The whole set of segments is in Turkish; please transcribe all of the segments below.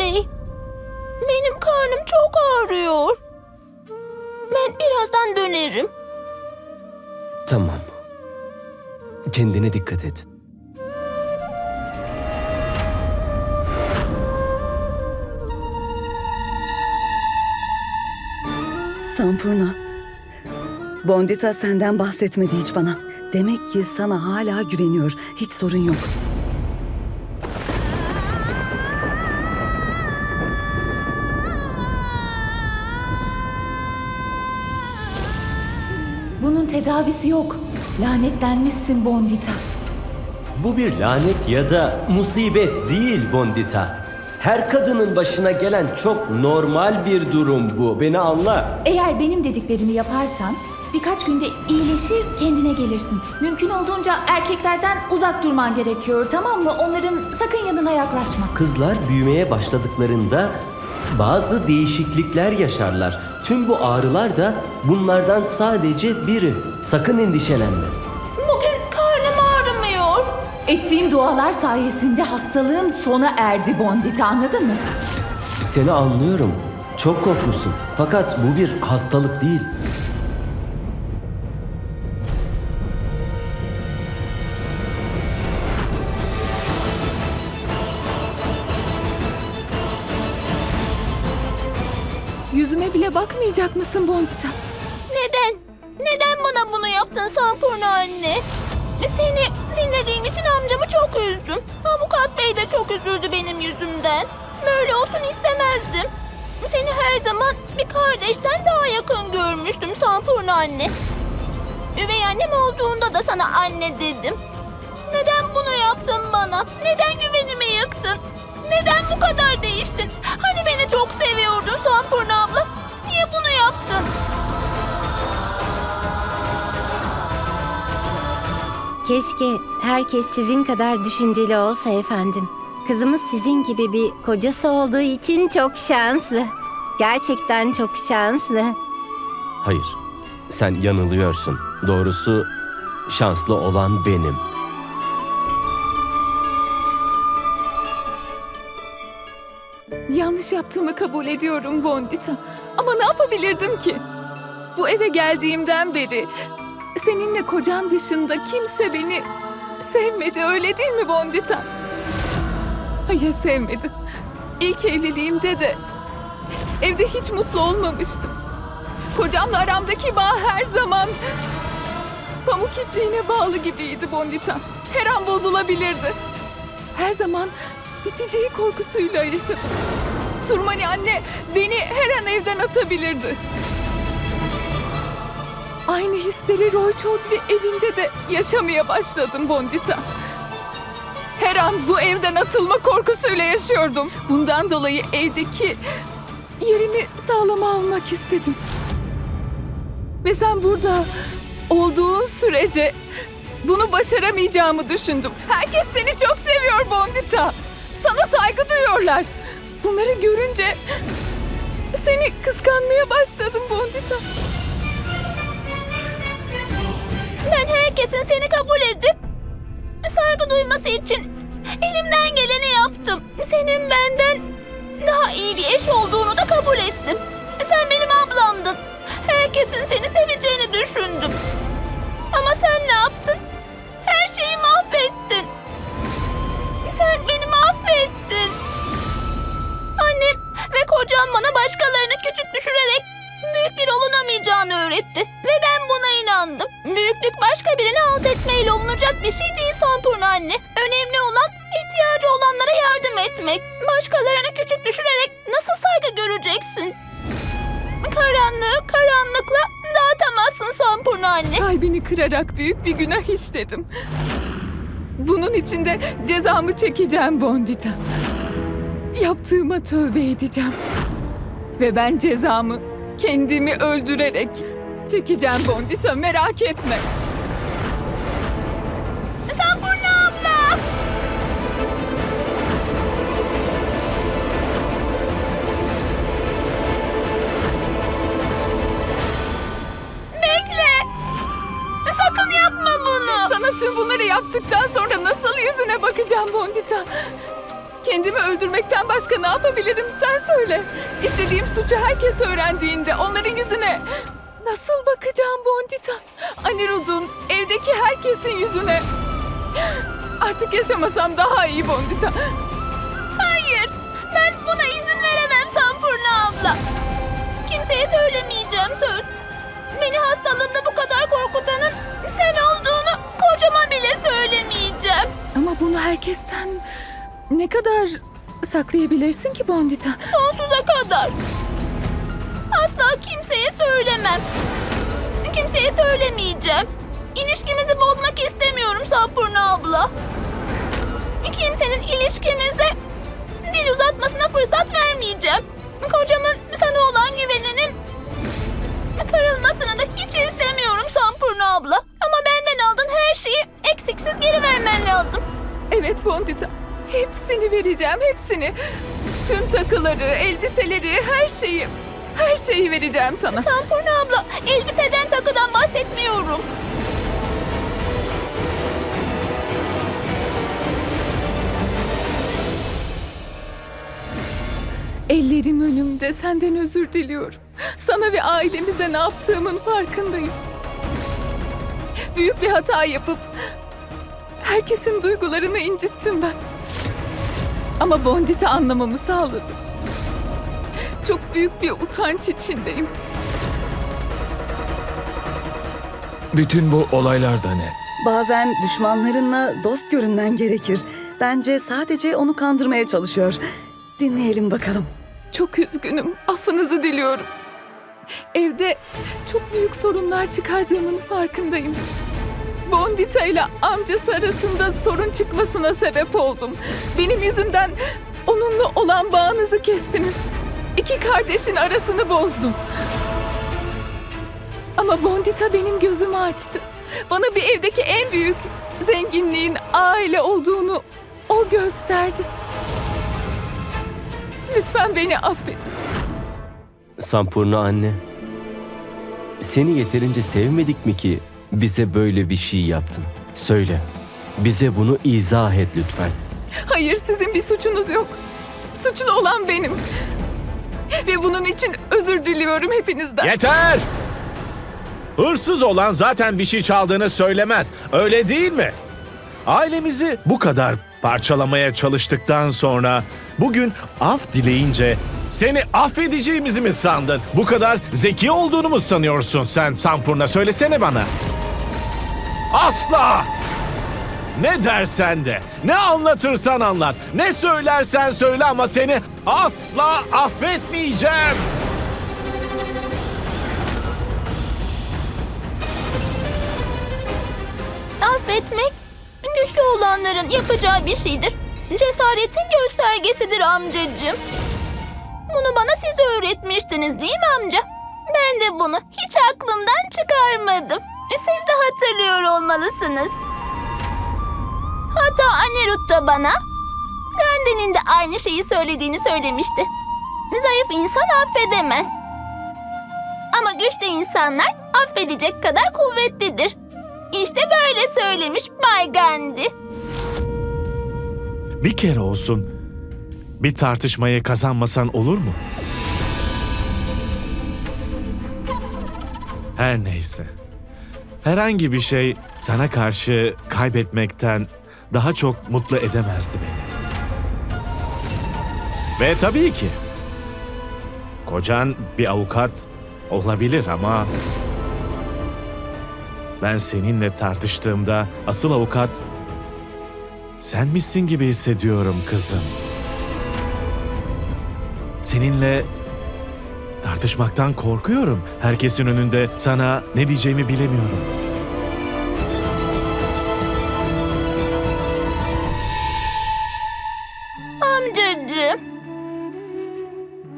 Bey. Benim karnım çok ağrıyor. Ben birazdan dönerim. Tamam. Kendine dikkat et. Sampurna. Bondita senden bahsetmedi hiç bana. Demek ki sana hala güveniyor. Hiç sorun yok. Tedavisi yok. Lanetlenmişsin Bondita. Bu bir lanet ya da musibet değil Bondita. Her kadının başına gelen çok normal bir durum bu. Beni anla. Eğer benim dediklerimi yaparsan birkaç günde iyileşir kendine gelirsin. Mümkün olduğunca erkeklerden uzak durman gerekiyor tamam mı? Onların sakın yanına yaklaşma. Kızlar büyümeye başladıklarında bazı değişiklikler yaşarlar. Tüm bu ağrılar da bunlardan sadece biri. Sakın endişelenme. Bugün karnım ağrımıyor. Ettiğim dualar sayesinde hastalığın sona erdi Bondita anladın mı? Seni anlıyorum. Çok korkmuşsun. Fakat bu bir hastalık değil. Bakmayacak mısın Bondita? Neden? Neden bana bunu yaptın Sampurna anne? Seni dinlediğim için amcamı çok üzdüm. Avukat bey de çok üzüldü benim yüzümden. Böyle olsun istemezdim. Seni her zaman bir kardeşten daha yakın görmüştüm Sampurna anne. Üvey annem olduğunda da sana anne dedim. Neden bunu yaptın bana? Neden güvenimi yıktın? Neden bu kadar değiştin? Hani beni çok seviyordun Sampurna abla? Niye bunu yaptın? Keşke herkes sizin kadar düşünceli olsa efendim. Kızımız sizin gibi bir kocası olduğu için çok şanslı. Gerçekten çok şanslı. Hayır. Sen yanılıyorsun. Doğrusu şanslı olan benim. Yanlış yaptığımı kabul ediyorum Bondita. Ama ne yapabilirdim ki? Bu eve geldiğimden beri seninle kocan dışında kimse beni sevmedi öyle değil mi Bondita? Hayır sevmedi. İlk evliliğimde de evde hiç mutlu olmamıştım. Kocamla aramdaki bağ her zaman pamuk ipliğine bağlı gibiydi Bondita. Her an bozulabilirdi. Her zaman biteceği korkusuyla yaşadım. Surmani anne beni her an evden atabilirdi. Aynı hisleri Roy Chaudhry evinde de yaşamaya başladım Bondita. Her an bu evden atılma korkusuyla yaşıyordum. Bundan dolayı evdeki yerimi sağlama almak istedim. Ve sen burada olduğun sürece bunu başaramayacağımı düşündüm. Herkes seni çok seviyor Bondita. Sana saygı duyuyorlar. Bunları görünce seni kıskanmaya başladım Bondita. Ben herkesin seni kabul edip saygı duyması için elimden geleni yaptım. Senin benden daha iyi bir eş olduğunu da kabul ettim. Sen benim ablamdın. Herkesin seni seveceğini düşündüm. Ama sen ne yaptın? Bana başkalarını küçük düşürerek büyük bir olunamayacağını öğretti. Ve ben buna inandım. Büyüklük başka birini alt etmeyle olunacak bir şey değil Sampurna anne. Önemli olan ihtiyacı olanlara yardım etmek. Başkalarını küçük düşürerek nasıl saygı göreceksin? Karanlığı karanlıkla dağıtamazsın Sampurna anne. Kalbini kırarak büyük bir günah işledim. Bunun için de cezamı çekeceğim Bondita. Yaptığıma tövbe edeceğim. Ve ben cezamı kendimi öldürerek çekeceğim Bondita merak etme. Sampurna abla! Bekle! Sakın yapma bunu! Sana tüm bunları yaptıktan sonra nasıl yüzüne bakacağım Bondita? Kendimi öldürmekten başka ne yapabilirim sen söyle. İşlediğim suçu herkes öğrendiğinde onların yüzüne nasıl bakacağım Bondita? Anirud'un evdeki herkesin yüzüne. Artık yaşamasam daha iyi Bondita. Hayır, ben buna izin veremem Sampurna abla. Kimseye söylemeyeceğim söz. Beni hastalığımda bu kadar korkutanın sen olduğunu kocama bile söylemeyeceğim. Ama bunu herkesten ne kadar saklayabilirsin ki Bondita? Sonsuza kadar. Asla kimseye söylemem. Kimseye söylemeyeceğim. İlişkimizi bozmak istemiyorum Sampurna abla. Kimsenin ilişkimize dil uzatmasına fırsat vermeyeceğim. Kocamın sana olan güveninin kırılmasını da hiç istemiyorum Sampurna abla. Ama benden aldığın her şeyi eksiksiz geri vermen lazım. Evet Bondita. Hepsini vereceğim, hepsini. Tüm takıları, elbiseleri, her şeyi. Her şeyi vereceğim sana. Sampurna abla, elbiseden takıdan bahsetmiyorum. Ellerim önümde senden özür diliyorum. Sana ve ailemize ne yaptığımın farkındayım. Büyük bir hata yapıp herkesin duygularını incittim ben. Ama Bondita anlamamı sağladı. Çok büyük bir utanç içindeyim. Bütün bu olaylar da ne? Bazen düşmanlarınla dost görünmen gerekir. Bence sadece onu kandırmaya çalışıyor. Dinleyelim bakalım. Çok üzgünüm. Affınızı diliyorum. Evde çok büyük sorunlar çıkardığımın farkındayım. Bondita ile amcası arasında sorun çıkmasına sebep oldum. Benim yüzümden onunla olan bağınızı kestiniz. İki kardeşin arasını bozdum. Ama Bondita benim gözümü açtı. Bana bir evdeki en büyük zenginliğin aile olduğunu o gösterdi. Lütfen beni affedin. Sampurna anne. Seni yeterince sevmedik mi ki bize böyle bir şey yaptın? Söyle. Bize bunu izah et lütfen. Hayır sizin bir suçunuz yok. Suçlu olan benim. Ve bunun için özür diliyorum hepinizden. Yeter! Hırsız olan zaten bir şey çaldığını söylemez. Öyle değil mi? Ailemizi bu kadar parçalamaya çalıştıktan sonra bugün af dileyince seni affedeceğimizi mi sandın? Bu kadar zeki olduğunu mu sanıyorsun sen Sampurna? Söylesene bana. Asla! Ne dersen de, ne anlatırsan anlat, ne söylersen söyle ama seni asla affetmeyeceğim. Affetmek güçlü olanların yapacağı bir şeydir. Cesaretin göstergesidir amcacığım. Bunu bana siz öğretmiştiniz değil mi amca? Ben de bunu hiç aklımdan çıkarmadım. Siz de hatırlıyor olmalısınız. Hatta Anirut da bana Gandhi'nin de aynı şeyi söylediğini söylemişti. Zayıf insan affedemez. Ama güçlü insanlar affedecek kadar kuvvetlidir. İşte böyle söylemiş Bay Gandhi. Bir kere olsun bir tartışmayı kazanmasan olur mu? Her neyse. Herhangi bir şey sana karşı kaybetmekten daha çok mutlu edemezdi beni. Ve tabii ki kocan bir avukat olabilir ama ben seninle tartıştığımda asıl avukat sen misin gibi hissediyorum kızım. Seninle tartışmaktan korkuyorum. Herkesin önünde sana ne diyeceğimi bilemiyorum. Amcacığım.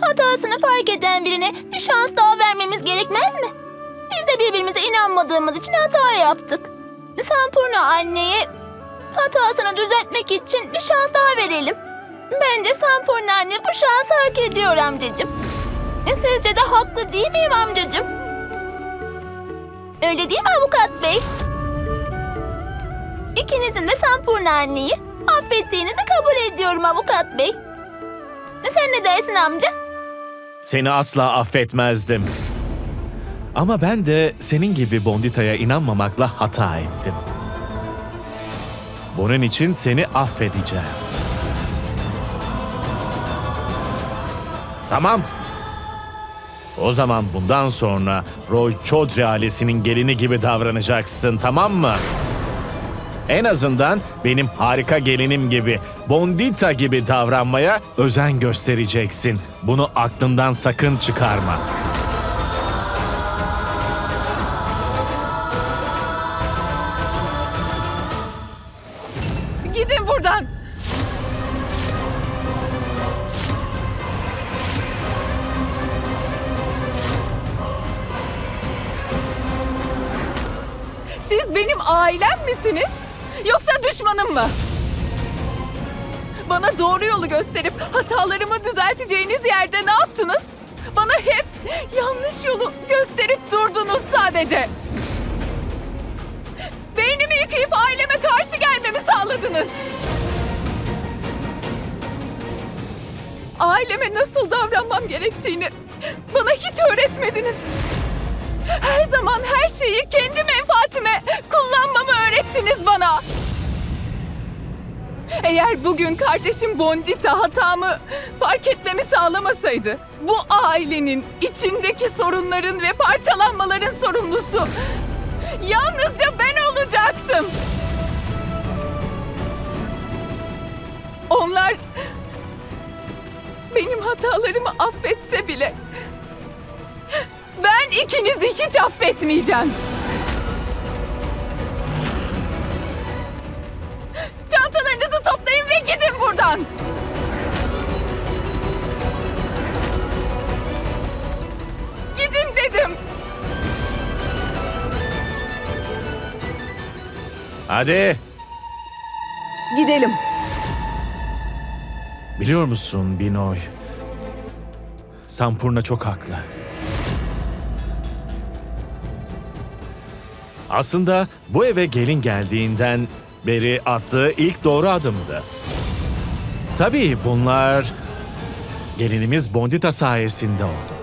Hatasını fark eden birine bir şans daha vermemiz gerekmez mi? Biz de birbirimize inanmadığımız için hata yaptık. Sampurna anneye hatasını düzeltmek için bir şans daha verelim. Bence Sampurna anne bu şansı hak ediyor amcacığım. Sizce de haklı değil miyim amcacığım? Öyle değil mi avukat bey? İkinizin de Sampurna anneyi affettiğinizi kabul ediyorum avukat bey. Sen ne dersin amca? Seni asla affetmezdim. Ama ben de senin gibi Bondita'ya inanmamakla hata ettim. Bunun için seni affedeceğim. Tamam. O zaman bundan sonra Roy Chaudhry ailesinin gelini gibi davranacaksın, tamam mı? En azından benim harika gelinim gibi, Bondita gibi davranmaya özen göstereceksin. Bunu aklından sakın çıkarma. Benim ailem misiniz? Yoksa düşmanım mı? Bana doğru yolu gösterip hatalarımı düzelteceğiniz yerde ne yaptınız? Bana hep yanlış yolu gösterip durdunuz sadece. Beynimi yıkayıp aileme karşı gelmemi sağladınız. Aileme nasıl davranmam gerektiğini bana hiç öğretmediniz. Her zaman her şeyi kendi menfaatime kullanmamı öğrettiniz bana. Eğer bugün kardeşim Bondita hatamı fark etmemi sağlamasaydı, bu ailenin içindeki sorunların ve parçalanmaların sorumlusu Yalnızca ben olacaktım. Onlar benim hatalarımı affetse bile ikinizi hiç affetmeyeceğim. Çantalarınızı toplayın ve gidin buradan. Gidin dedim. Hadi. Gidelim. Biliyor musun Binoy? Sampurna çok haklı. Aslında bu eve gelin geldiğinden beri attığı ilk doğru adımdı. Tabii bunlar gelinimiz Bondita sayesinde oldu.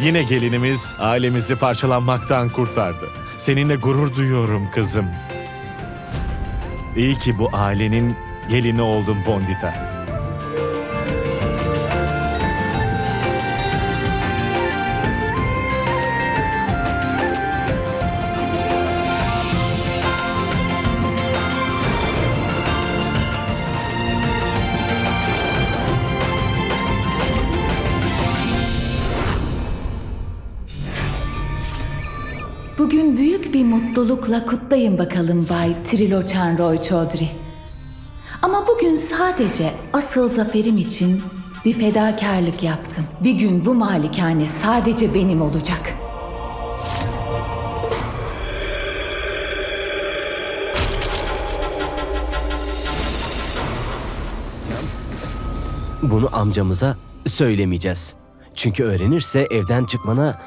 Yine gelinimiz ailemizi parçalanmaktan kurtardı. Seninle gurur duyuyorum kızım. İyi ki bu ailenin gelini oldun Bondita. Mutlulukla kutlayın bakalım Bay Triloçan Roy Chaudhry. Ama bugün sadece asıl zaferim için bir fedakarlık yaptım. Bir gün bu malikane sadece benim olacak. Bunu amcamıza söylemeyeceğiz. Çünkü öğrenirse evden çıkmana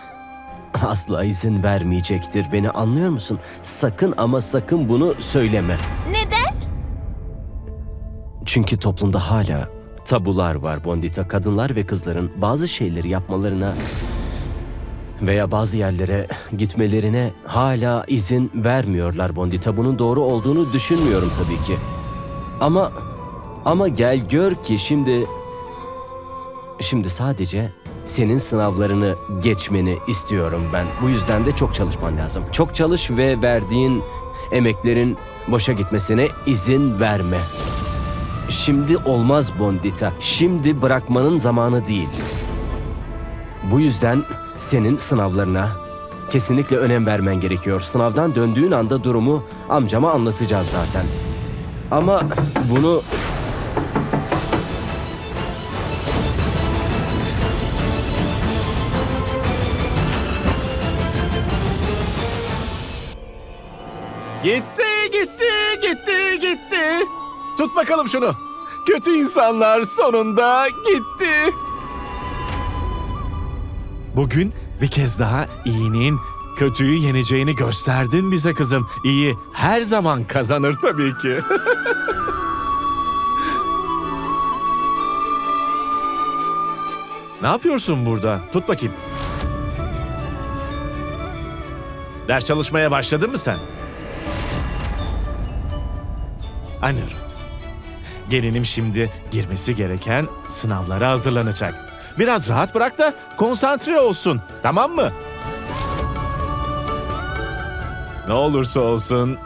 asla izin vermeyecektir. Beni anlıyor musun? Sakın ama sakın bunu söyleme. Neden? Çünkü toplumda hala tabular var Bondita. Kadınlar ve kızların bazı şeyleri yapmalarına veya bazı yerlere gitmelerine hala izin vermiyorlar Bondita. Bunun doğru olduğunu düşünmüyorum tabii ki. Ama ama gel gör ki şimdi şimdi sadece senin sınavlarını geçmeni istiyorum ben. Bu yüzden de çok çalışman lazım. Çok çalış ve verdiğin emeklerin boşa gitmesine izin verme. Şimdi olmaz Bondita. Şimdi bırakmanın zamanı değil. Bu yüzden senin sınavlarına kesinlikle önem vermen gerekiyor. Sınavdan döndüğün anda durumu amcama anlatacağız zaten. Ama bunu Gitti, gitti, gitti, gitti. Tut bakalım şunu. Kötü insanlar sonunda gitti. Bugün bir kez daha iyinin Kötüyü yeneceğini gösterdin bize kızım. İyi her zaman kazanır tabii ki. ne yapıyorsun burada? Tut bakayım. Ders çalışmaya başladın mı sen? Anirudh. Gelinim şimdi girmesi gereken sınavlara hazırlanacak. Biraz rahat bırak da konsantre olsun. Tamam mı? Ne olursa olsun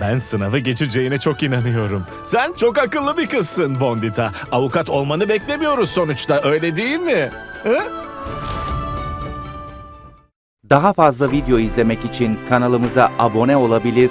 ben sınavı geçeceğine çok inanıyorum. Sen çok akıllı bir kızsın Bondita. Avukat olmanı beklemiyoruz sonuçta öyle değil mi? Hı? Daha fazla video izlemek için kanalımıza abone olabilir,